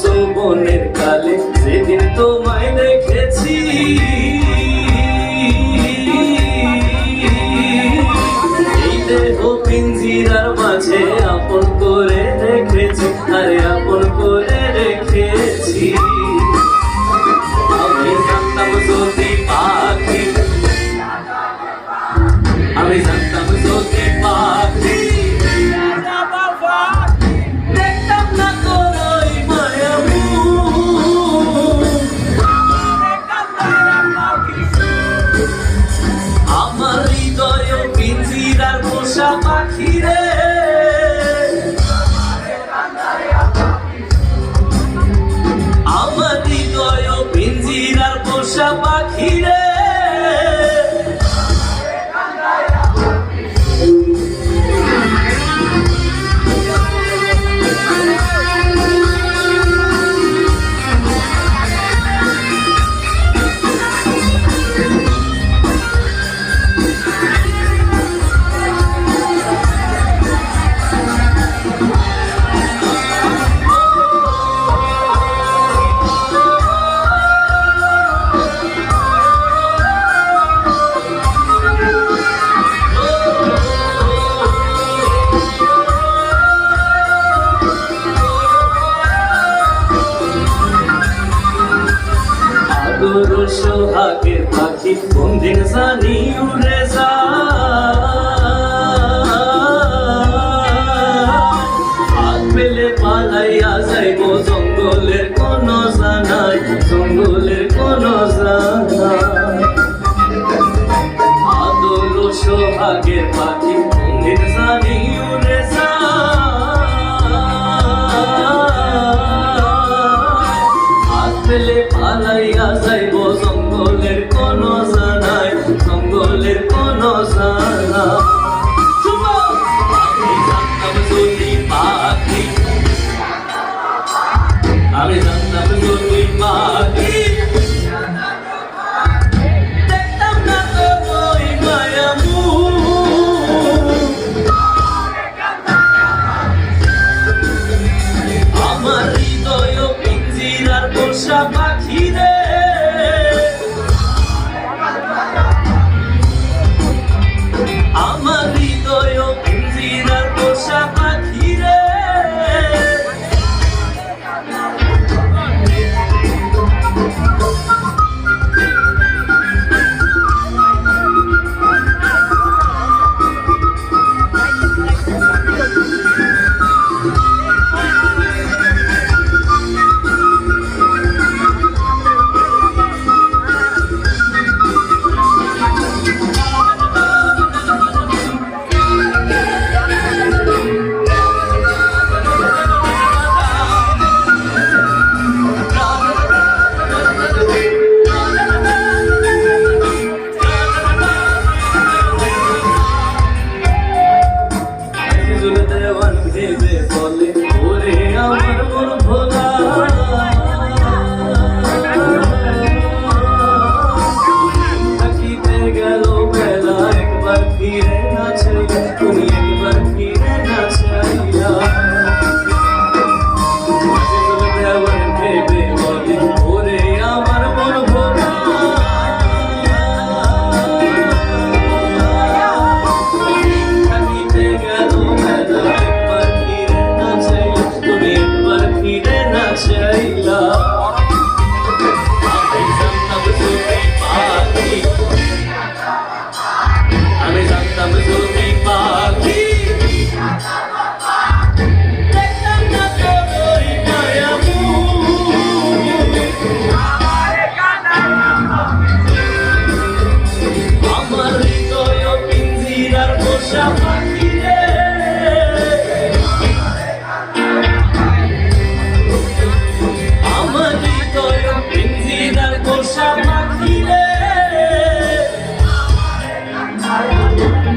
যৌবনের কালে সেদিন তোমায় দেখে সোহাগের পাখি কোনদিন জানি উড়ে যা। হাত পালাইয়া যাইব জঙ্গলের কোন জানাই, জঙ্গলের কোন জানাই। সোহাগের পাখি কোনদিন জানি আরে জান্নাত যদি মাটি আমার হৃদয় পিঞ্জিরার বর্ষা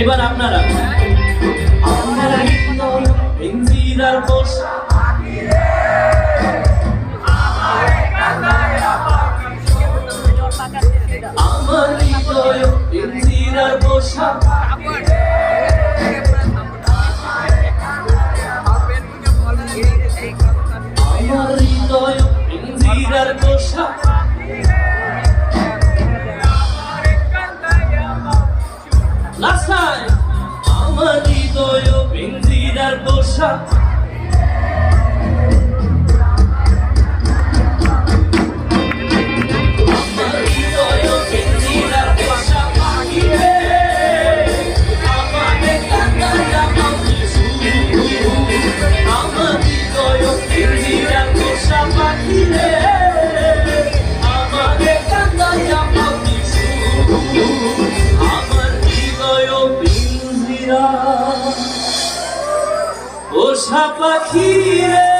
এবার আপনারা ইঞ্জিনার কোষ আমার হৃদয় ইঞ্জিনার কোষ আশায় আমার হৃদয় পিঞ্জিরার পোশাক। Top of the sapatire